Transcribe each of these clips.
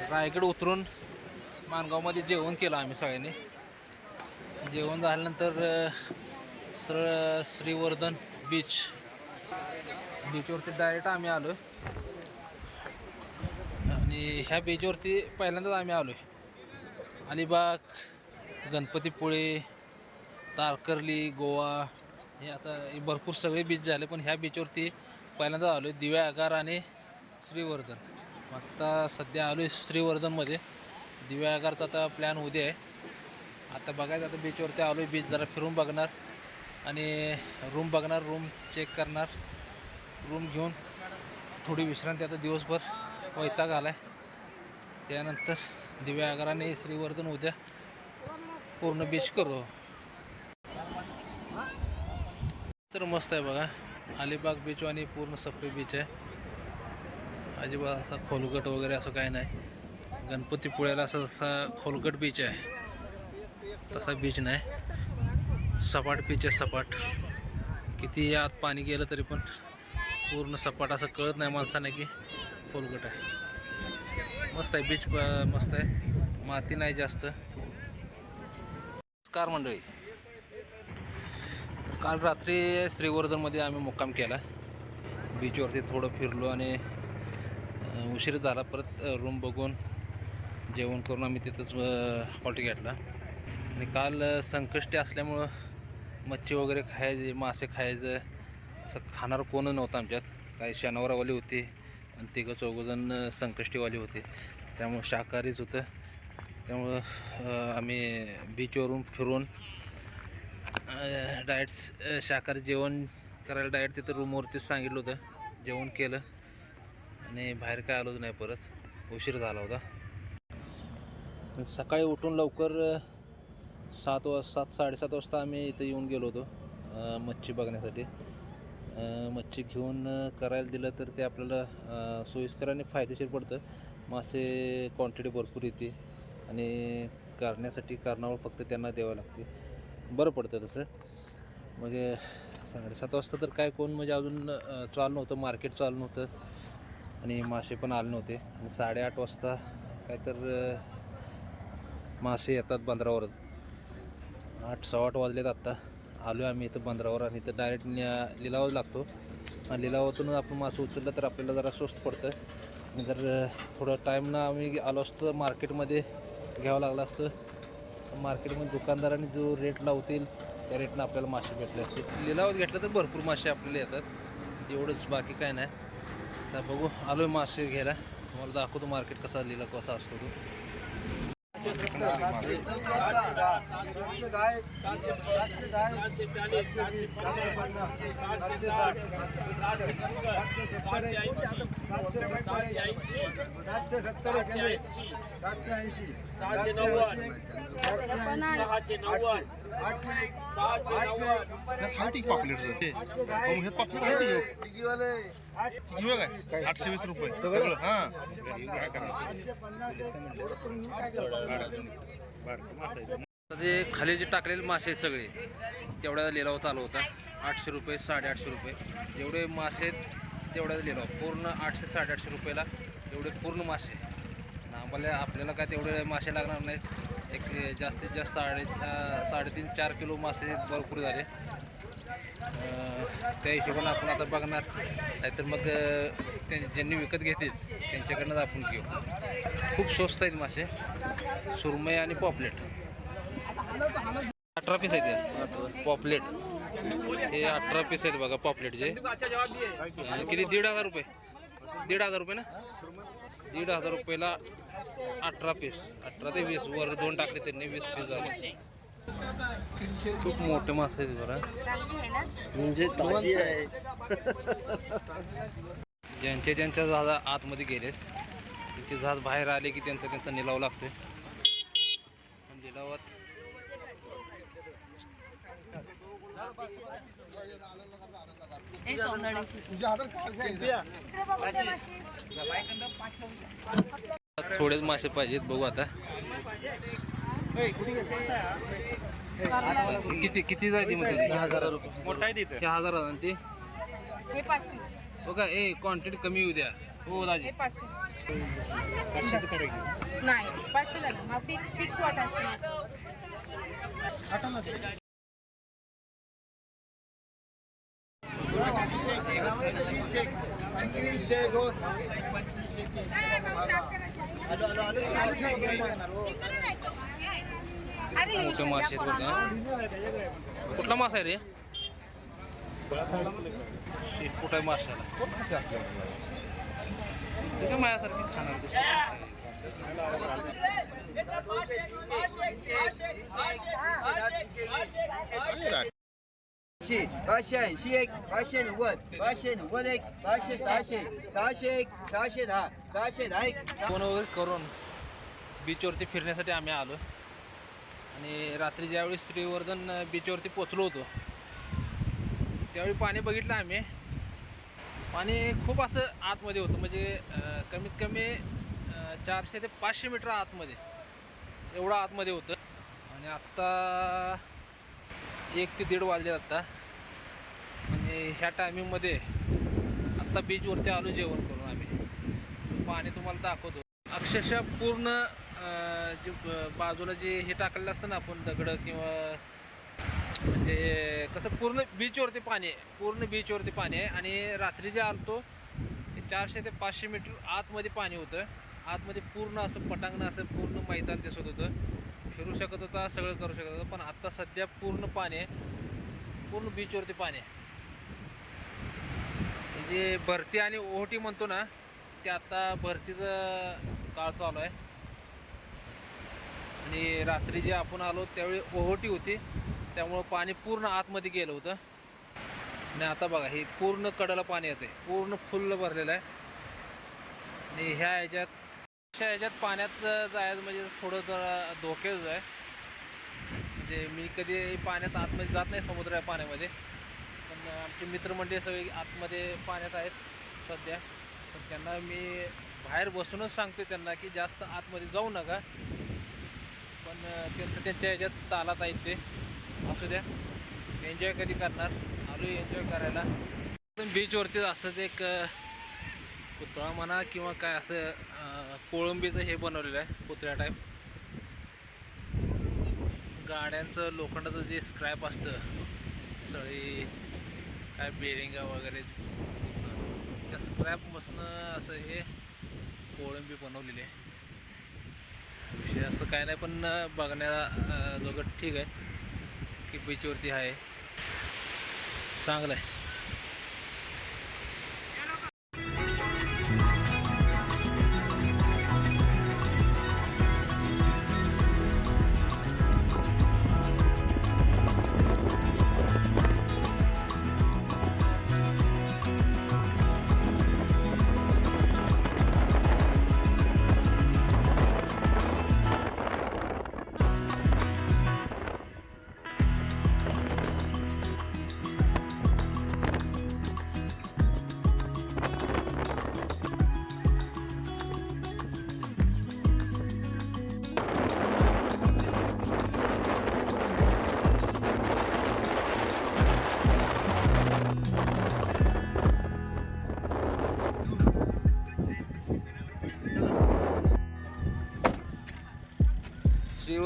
रायगड उतरून माणगावमध्ये जेवण केलं आम्ही सगळ्यांनी. जेवण झाल्यानंतर अ, सरळ श्रीवर्धन बीच बीचवरती डायरेक्ट आम्ही आलो आणि ह्या बीचवरती पहिल्यांदाच आम्ही आलो आहे अलिबाग गणपतीपुळे तारकर्ली गोवा हे आता हे भरपूर सगळे बीच झाले पण ह्या बीचवरती पहिल्यांदा आलो आहे दिव्या आगार आणि श्रीवर्धन. आत्ता सध्या आलो आहे श्रीवर्धनमध्ये. दिव्या आगारचा आता प्लॅन उद्या आहे. आता बघायचं आता बीचवरती आलो आहे बीच जरा फिरून बघणार. आणि रूम बघणार रूम चेक करणार. रूम घेऊन थोडी विश्रांती आता दिवसभर वैताग आला आहे त्यानंतर दिव्या आणि श्रीवर्धन उद्या पूर्ण बीच करू. तर मस्त आहे बघा. अलिबाग बीच आणि पूर्ण सफरी बीच आहे. अजिबात असा खोलगट वगैरे असं काही नाही. गणपतीपुळ्याला असं जसा खोलगट बीच आहे तसा बीच नाही. सपाट बीच आहे सपाट. किती आत पाणी गेलं तरी पण पूर्ण सपाट असं कळत नाही माणसाने की खोलगट आहे. मस्त आहे बीच मस्त आहे. माती नाही जास्त. कार मंडळी. काल रात्री श्रीवर्धनमध्ये आम्ही मुक्काम केला. बीचवरती थोडं फिरलो आणि उशीर झाला. परत रूम बघून जेवण करून आम्ही तिथंच हॉल्ट घेतला. आणि काल संकष्टी असल्यामुळं मच्छी वगैरे खायचे मासे खायचं असं खाणार कोण नव्हतं आमच्यात. काही शनिवारवाली होती आणि तिघं चौघंजण संकष्टीवाली होते. त्यामुळं शाकाहारीच होतं. त्यामुळं आम्ही बीचवरून फिरून डायट्स शाकाहारी जेवण करायला डायट तिथं रूमवरतीच सांगितलं होतं. जेवण केलं. आणि बाहेर काय आलोच नाही परत. उशीर झाला होता. सकाळी उठून लवकर सात वाज सात साडेसात वाजता आम्ही इथं येऊन गेलो होतो मच्छी बघण्यासाठी. मच्छी घेऊन करायला दिलं तर ते आपल्याला सोयीस्कर आणि फायदेशीर पडतं. मासे क्वांटिटी भरपूर येते आणि करण्यासाठी कारणावर फक्त त्यांना द्यावं लागते. बरं पडतं तसं. मग साडेसात वाजता तर काय कोण म्हणजे अजून चालू नव्हतं मार्केट चालू नव्हतं. आणि मासे पण आले नव्हते. आणि साडेआठ वाजता काय तर मासे येतात बंदरावर. आठ सव्वा आठ वाजलेत आत्ता. आलो आम्ही इथं बंदरावर आणि इथं डायरेक्ट लिलावच लागतो. आणि लिलावातूनच आपण मासे उचललं तर आपल्याला जरा स्वस्त पडतं. आणि जर थोडं टाईमनं आम्ही आलो असतो मार्केटमध्ये घ्यावं लागलं असतं. मार्केटमध्ये दुकानदारांनी जो रेट लावतील त्या रेटनं आपल्याला मासे भेटले असतील. लिलावात घेतलं तर भरपूर मासे आपल्याला येतात. एवढंच बाकी काय नाही. तर बघू आलो आहे मासे घ्यायला. तुम्हाला दाखवतो मार्केट कसा लिलाव कसा असतो तो. आठशे पापलेट हे पापलेट आहे काय आठशे वीस रुपये. सगळं हा आता ते खाली जे टाकलेले मासे आहेत सगळे तेवढ्या लिलाव चालू होता. आठशे रुपये साडेआठशे रुपये. जेवढे मासे आहेत तेवढ्याच लिलाव. पूर्ण आठशे साडेआठशे रुपयाला एवढे पूर्ण मासे. आम्हाला आपल्याला काय तेवढे मासे लागणार नाहीत. एक जास्तीत जास्त साडे साडेतीन चार किलो मासे भरपूर झाले. त्या हिशोबानं आपण आता बघणार. नाहीतर मग त्यां ज्यांनी विकत घेतील त्यांच्याकडनंच आपण घेऊ. खूप स्वस्त आहेत मासे. सुरमई आणि पॉपलेट. अठरा पीस आहेत पॉपलेट. हे अठरा पीस आहेत बघा पॉपलेटचे. किती? दीड हजार रुपये. दीड हजार रुपये ना? दीड हजार रुपयाला अठरा पीस. अठरा ते वीस. वर दोन टाकले त्यांनी वीस पीस झाले. खूप मोठे मासे आहेत बरं म्हणजे ताजी आहे. ज्यांचे ज्यांच्या जहाज आतमध्ये गेलेत त्यांचे जहाज बाहेर आले की त्यांचा त्यांचा निलाव लागतोय. पण निलावात थोडेच मासे पाहिजेत बघू आता. किती किती जायती मध्ये हजार रुपये. मोठा आहे तिथं ह्या हजार आणि ती? हे पाचशे. बघा ए क्वांटिटी कमी येऊ द्या. हो हे पाचशे. पाचशेचं की नाही पाचशेला ना मग फिक्स फिक्स वाटा असते. पंचवीसशे दोन अरे मोठे मासे आहेत कुठला मासा आहे रे? शेपूट आहे माशाला ते काय माझ्यासारखी खाणार दिसत पाचशे पाचशे ऐंशी एक पाचशे नव्वद पाचशे नव्वद एक पाचशे सहाशे सहाशे एक सहाशे दहा सहाशे दहा एक फोन वगैरे करून बीचवरती फिरण्यासाठी आम्ही आलो आणि रात्री ज्यावेळी श्रीवर्धन बीचवरती पोचलो होतो त्यावेळी पाणी बघितलं आम्ही. पाणी खूप असं आतमध्ये होतं म्हणजे कमीत कमी चारशे ते पाचशे मीटर आतमध्ये एवढं आतमध्ये होतं. आणि आत्ता एक ते दीड वाजले आत्ता म्हणजे ह्या टायमिंगमध्ये आत्ता बीचवरती आलो जेवण करून आम्ही. पाणी तुम्हाला दाखवतो. अक्षरशः पूर्ण जे बाजूला जे हे टाकलेलं असतं ना आपण दगडं किंवा म्हणजे कसं पूर्ण बीचवरती पाणी आहे. पूर्ण बीचवरती पाणी आहे. आणि रात्री जे आलतो ते चारशे ते पाचशे मीटर आतमध्ये पाणी होतं. आतमध्ये पूर्ण असं पटांगण असं पूर्ण मैदान दिसत होतं. फिरू शकत होता सगळं करू शकत होतं. पण आत्ता सध्या पूर्ण पाणी आहे. पूर्ण बीचवरती पाणी आहे. जे भरती आणि ओहोटी म्हणतो ना ते आत्ता भरतीचं काळ चालू आहे. आणि रात्री जे आपण आलो त्यावेळी ओहोटी होती. त्यामुळं पाणी पूर्ण आतमध्ये गेलं होतं. आणि आता बघा हे पूर्ण कडेला पाणी येते पूर्ण फुल्ल भरलेलं आहे. आणि ह्या ह्याच्यात अशा ह्याच्यात पाण्यात जायचं म्हणजे थोडं जरा धोकेच आहे. म्हणजे मी कधी पाण्यात आतमध्ये जात नाही समुद्र पाण्यामध्ये. पण आमचे मित्रमंडळी सगळे आतमध्ये पाण्यात आहेत सध्या. पण त्यांना मी बाहेर बसूनच सांगतो त्यांना की जास्त आतमध्ये जाऊ नका. पण त्यांचं त्यांच्या ह्याच्यात तालात आहेत ते. असू द्या. एन्जॉय कधी करणार? आलो एन्जॉय करायला. बीचवरतीच असंच एक पुतळा म्हणा किंवा काय असं कोळंबीचं हे बनवलेलं आहे पुतळ्या टाईप गाड्यांचं लोखंडाचं जे स्क्रॅप असतं सळी काय बेरिंगा वगैरे त्या स्क्रॅपपासनं असं हे कोळंबी बनवलेली आहे. विषय असं काय नाही पण बघण्याला जोगं ठीक आहे की बीचवरती आहे. चांगलं आहे.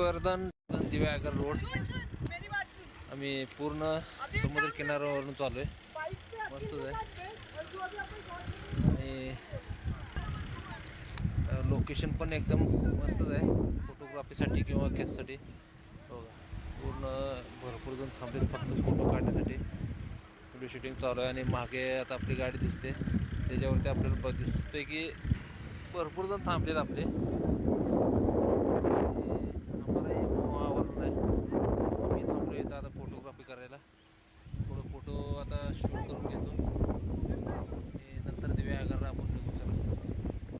गोवर्धन दिव्यागर रोड. आम्ही पूर्ण समुद्र किनाऱ्यावरून चालू आहे. मस्तच आहे आणि लोकेशन पण एकदम मस्तच आहे. फोटोग्राफीसाठी किंवा केससाठी बघा. पूर्ण भरपूर जण थांबलेत फक्त फोटो काढण्यासाठी. व्हिडिओ शूटिंग चालू आहे आणि मागे आता आपली गाडी दिसते. त्याच्यावरती आपल्याला ब- दिसते की भरपूर जण थांबलेत आपले आम्हाला हे आवडलं आहे मी येतं आता फोटोग्राफी करायला. थोडं फोटो आता शूट करून घेतो. नंतर दिव्या आगारला आपण